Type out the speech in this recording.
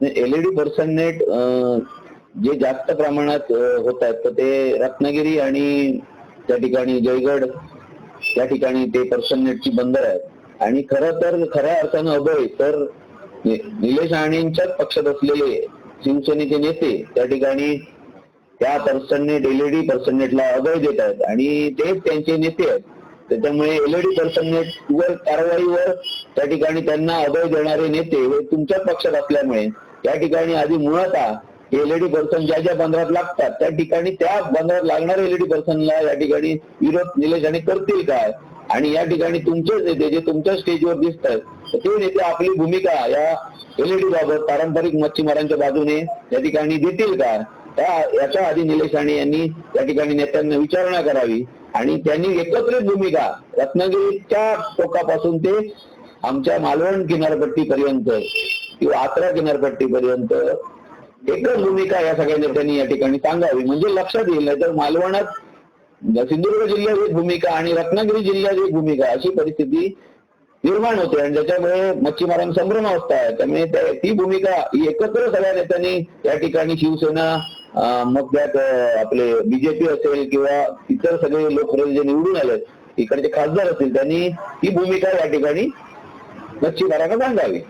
LED person net जे जास्त प्रमाणात होत आहेत तर ते रत्नागिरी आणि त्या ठिकाणी जयगड त्या ठिकाणी ते पर्सन नेटची बंदर आहेत. आणि खरं तर खऱ्या अर्थानं अभय तर निलेश राणेंच्याच पक्षात असलेले शिवसेनेचे नेते त्या ठिकाणी त्या पर्सननेट एलईडी पर्सननेटला अभय देत आहेत. आणि तेच त्यांचे नेते आहेत. त्याच्यामुळे एलईडी पर्सननेट वर कारवाईवर त्या ठिकाणी त्यांना अभय देणारे नेते हे तुमच्याच पक्षात असल्यामुळे त्या ठिकाणी आधी मुळात एलईडी पर्सन ज्या ज्या बंदरात लागतात त्या ठिकाणी त्या बंदरात लागणाऱ्या एलईडी पर्सनला या ठिकाणी विरोध निलेश करतील काय? आणि या ठिकाणी तुमचेच नेते जे तुमच्या स्टेजवर दिसत आहेत ते नेते आपली भूमिका या एलईडी बाबत पारंपरिक मच्छीमारांच्या बाजूने या ठिकाणी देतील का? त्या याच्या आधी निलेश राणे यांनी त्या ठिकाणी नेत्यांना विचारणा करावी. आणि त्यांनी एकत्रित भूमिका रत्नागिरीच्या टोकापासून ते आमच्या मालवण किनारपट्टीपर्यंत किंवा आत्रा किनारपट्टीपर्यंत एकच भूमिका या सगळ्या नेत्यांनी या ठिकाणी सांगावी. म्हणजे लक्षात येईल नाही तर मालवणात सिंधुदुर्ग जिल्ह्यात एक भूमिका आणि रत्नागिरी जिल्ह्यात एक भूमिका अशी परिस्थिती निर्माण होते आणि त्याच्यामुळे मच्छीमारांना संभ्रम अवस्था त्यामुळे ती भूमिका ही एकत्र सगळ्या नेत्यांनी या ठिकाणी शिवसेना मग त्यात आपले बीजेपी असेल किंवा इतर सगळे लोकप्रतिनिधी जे निवडून आले इकडचे खासदार असतील त्यांनी ही भूमिका या ठिकाणी मच्छीमारांना सांगावी.